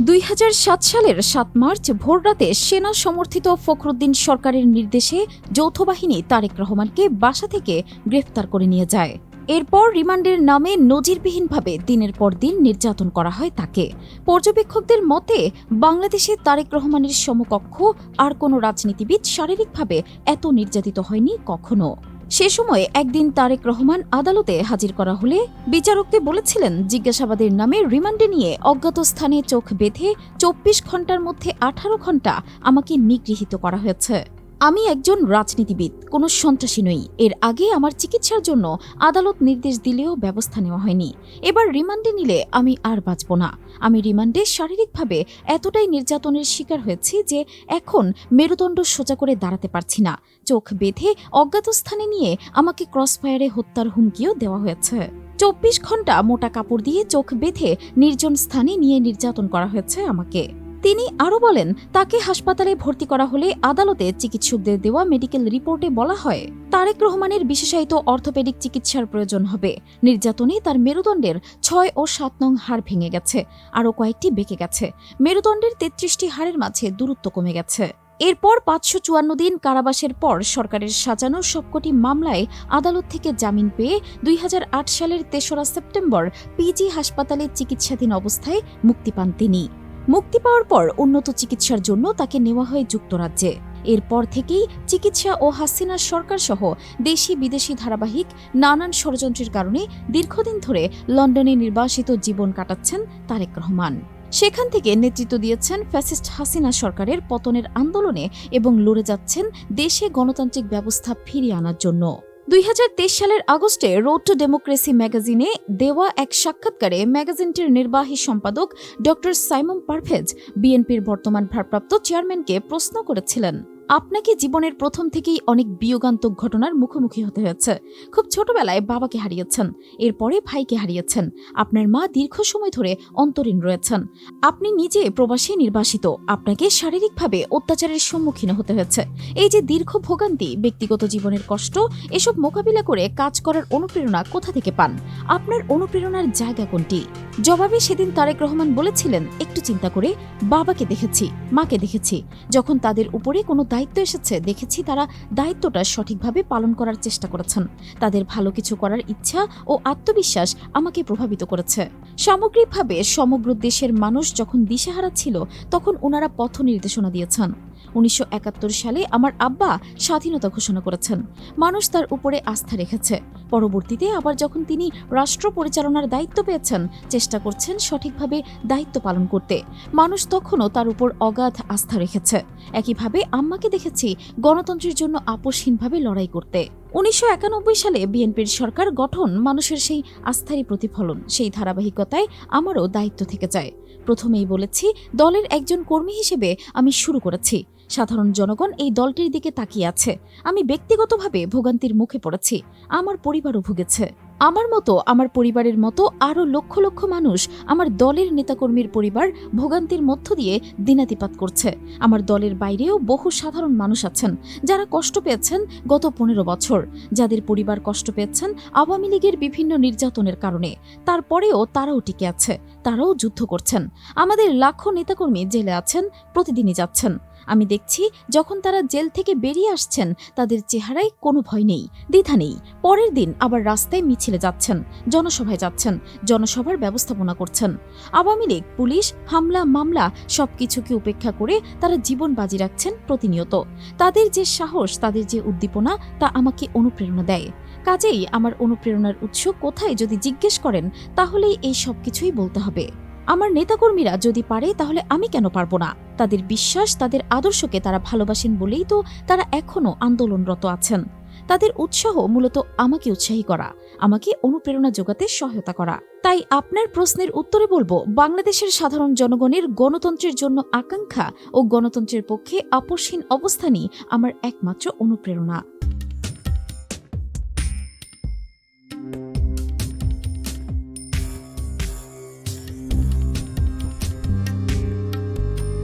দুই হাজার সাত সালের সাত মার্চ ভোররাতে সেনা সমর্থিত ফখরুদ্দিন সরকারের নির্দেশে যৌথ বাহিনী তারেক রহমানকে বাসা থেকে গ্রেফতার করে নিয়ে যায়। এরপর রিমান্ডের নামে নজিরবিহীনভাবে দিনের পর দিন নির্যাতন করা হয় তাকে। পর্যবেক্ষকদের মতে, বাংলাদেশে তারেক রহমানের সমকক্ষ আর কোনো রাজনীতিবিদ শারীরিকভাবে এত নির্যাতিত হয়নি কখনো। সে সময় একদিন তারেক রহমান আদালতে হাজির করা হলে বিচারককে বলেছিলেন জিজ্ঞাসাবাদের নামে রিমান্ডে নিয়ে অজ্ঞাত স্থানে চোখ বেঁধে চব্বিশ ঘণ্টার মধ্যে আঠারো ঘণ্টা আমাকে নিগৃহীত করা হয়েছে। আমি একজন রাজনীতিবিদ, কোনো সন্ত্রাসী নই। এর আগে আমার চিকিৎসার জন্য আদালত নির্দেশ দিলেও ব্যবস্থা নেওয়া হয়নি। এবার রিমান্ডে নিলে আমি আর বাঁচব না। আমি রিমান্ডে শারীরিকভাবে এতটাই নির্যাতনের শিকার হয়েছি যে এখন মেরুদণ্ড সোজা করে দাঁড়াতে পারছি না। চোখ বেঁধে অজ্ঞাত স্থানে নিয়ে আমাকে ক্রসফায়ারে হত্যার হুমকিও দেওয়া হয়েছে। চব্বিশ ঘণ্টা মোটা কাপড় দিয়ে চোখ বেঁধে নির্জন স্থানে নিয়ে নির্যাতন করা হয়েছে আমাকে। তিনি আরও বলেন, তাকে হাসপাতালে ভর্তি করা হলে আদালতে চিকিৎসকদের দেওয়া মেডিকেল রিপোর্টে বলা হয়, তারেক রহমানের বিশেষায়িত অর্থোপেডিক চিকিৎসার প্রয়োজন হবে। নির্যাতনে তার মেরুদণ্ডের ছয় ও সাত নং হাড় ভেঙে গেছে, আরও কয়েকটি বেঁকে গেছে। মেরুদণ্ডের তেত্রিশটি হাড়ের মাঝে দূরত্ব কমে গেছে। এরপর পাঁচশো চুয়ান্ন দিন কারাবাসের পর সরকারের সাজানো সবকটি মামলায় আদালত থেকে জামিন পেয়ে দুই হাজার আট সালের তেসরা সেপ্টেম্বর পিজি হাসপাতালে চিকিৎসাধীন অবস্থায় মুক্তি পান তিনি। মুক্তি পাওয়ার পর উন্নত চিকিৎসার জন্য তাকে নেওয়া হয় যুক্তরাজ্যে। এরপর থেকেই চিকিৎসা ও হাসিনার সরকার সহ দেশি বিদেশি ধারাবাহিক নানান ষড়যন্ত্রের কারণে দীর্ঘদিন ধরে লন্ডনে নির্বাসিত জীবন কাটাচ্ছেন তারেক রহমান। সেখান থেকে নেতৃত্ব দিয়েছেন ফ্যাসিস্ট হাসিনা সরকারের পতনের আন্দোলনে এবং লড়ে যাচ্ছেন দেশে গণতান্ত্রিক ব্যবস্থা ফিরিয়ে আনার জন্য। দুই হাজার তেইশ সালের আগস্টে রোড টু ডেমোক্রেসি ম্যাগাজিনে দেওয়া এক সাক্ষাৎকারে ম্যাগাজিনটির নির্বাহী সম্পাদক ড সাইমন পারভেজ বিএনপির বর্তমান ভারপ্রাপ্ত চেয়ারম্যানকে প্রশ্ন করেছিলেন। আপনাকে জীবনের প্রথম থেকেই অনেক বিয়োগান্তক ঘটনার মুখোমুখি হতে হয়েছে। খুব ছোটবেলায় বাবাকে হারিয়েছেন, এরপরে ভাইকে হারিয়েছেন। আপনার মা দীর্ঘ সময় ধরে অন্তরীণ রয়েছেন। আপনি নিজে প্রবাসী নির্বাসিত, আপনাকে শারীরিকভাবে অত্যাচারের সম্মুখীন হতে হয়েছে। এই যে দীর্ঘ ভোগান্তি, ব্যক্তিগত জীবনের কষ্ট, এসব মোকাবিলা করে কাজ করার অনুপ্রেরণা কোথা থেকে পান? আপনার অনুপ্রেরণার জায়গা কোনটি? জবাবে সেদিন তারেক রহমান বলেছিলেন, একটু চিন্তা করে বাবাকে দেখেছি, মাকে দেখেছি। যখন তাদের উপরে কোনো দায়িত্ব এসেছে। দেখেছি তারা দায়িত্বটা সঠিকভাবে পালন করার চেষ্টা করেছেন। তাদের ভালো কিছু করার ইচ্ছা ও আত্মবিশ্বাস আমাকে প্রভাবিত করেছে। সামগ্রিকভাবে সমগ্র দেশের মানুষ যখন দিশেহারা ছিল, তখন ওনারা পথ নির্দেশনা দিয়েছেন। উনিশশো একাত্তর সালে আমার আব্বা স্বাধীনতা ঘোষণা করেছেন। মানুষ তার উপরে আস্থা রেখেছে। পরবর্তীতে আবার যখন তিনি রাষ্ট্র পরিচালনার দায়িত্ব পেয়েছেন, চেষ্টা করছেন সঠিকভাবে দায়িত্ব পালন করতে। মানুষ তখনও তার উপর অগাধ আস্থা রেখেছে। একইভাবে আম্মাকে দেখেছি গণতন্ত্রের জন্য আপোষহীনভাবে লড়াই করতে। উনিশশো একানব্বই সালে বিএনপির সরকার গঠন মানুষের সেই আস্থারই প্রতিফলন। সেই ধারাবাহিকতায় আমারও দায়িত্ব থেকে যায়। প্রথমেই বলেছি, দলের একজন কর্মী হিসেবে আমি শুরু করেছি। সাধারণ জনগণ এই দলটির দিকে তাকিয়ে আছে। আমি ব্যক্তিগতভাবে ভোগান্তির মুখে পড়েছি। আমার পরিবারও ভুগেছে। আমার মতো আমার পরিবারের মতো আরও লক্ষ লক্ষ মানুষ আমার দলের নেতাকর্মীর পরিবার ভোগান্তির মধ্য দিয়ে দিনাতিপাত করছে। আমার দলের বাইরেও বহু সাধারণ মানুষ আছেন, যারা কষ্ট পেয়েছেন গত পনেরো বছর। যাদের পরিবার কষ্ট পেয়েছেন আওয়ামী লীগের বিভিন্ন নির্যাতনের কারণে। তারপরেও তারাও টিকে আছে, তারাও যুদ্ধ করছেন। আমাদের লাখো নেতাকর্মী জেলে আছেন, প্রতিদিনই যাচ্ছেন। আমি দেখছি যখন তারা জেল থেকে বেরিয়ে আসছেন, তাদের চেহারায় কোনো ভয় নেই, দ্বিধা নেই। পরের দিন আবার রাস্তায় মিছিলে যাচ্ছেন, জনসভায় যাচ্ছেন, জনসভার ব্যবস্থাপনা করছেন। আওয়ামী লীগ, পুলিশ, হামলা, মামলা সবকিছুকে উপেক্ষা করে তারা জীবন বাজি রাখছেন প্রতিনিয়ত। তাদের যে সাহস, তাদের যে উদ্দীপনা, তা আমাকে অনুপ্রেরণা দেয়। কাজেই আমার অনুপ্রেরণার উৎস কোথায় যদি জিজ্ঞেস করেন, তাহলেই এই সব কিছুই বলতে হবে। আমার নেতাকর্মীরা যদি পারে, তাহলে আমি কেন পারব না? তাদের বিশ্বাস, তাদের আদর্শকে তারা ভালোবাসেন বলেই তো তারা এখনও আন্দোলনরত আছেন। তাদের উৎসাহ মূলত আমাকে উৎসাহী করা, আমাকে অনুপ্রেরণা যোগাতে সহায়তা করা। তাই আপনার প্রশ্নের উত্তরে বলব, বাংলাদেশের সাধারণ জনগণের গণতন্ত্রের জন্য আকাঙ্ক্ষা ও গণতন্ত্রের পক্ষে আপোষহীন অবস্থানই আমার একমাত্র অনুপ্রেরণা।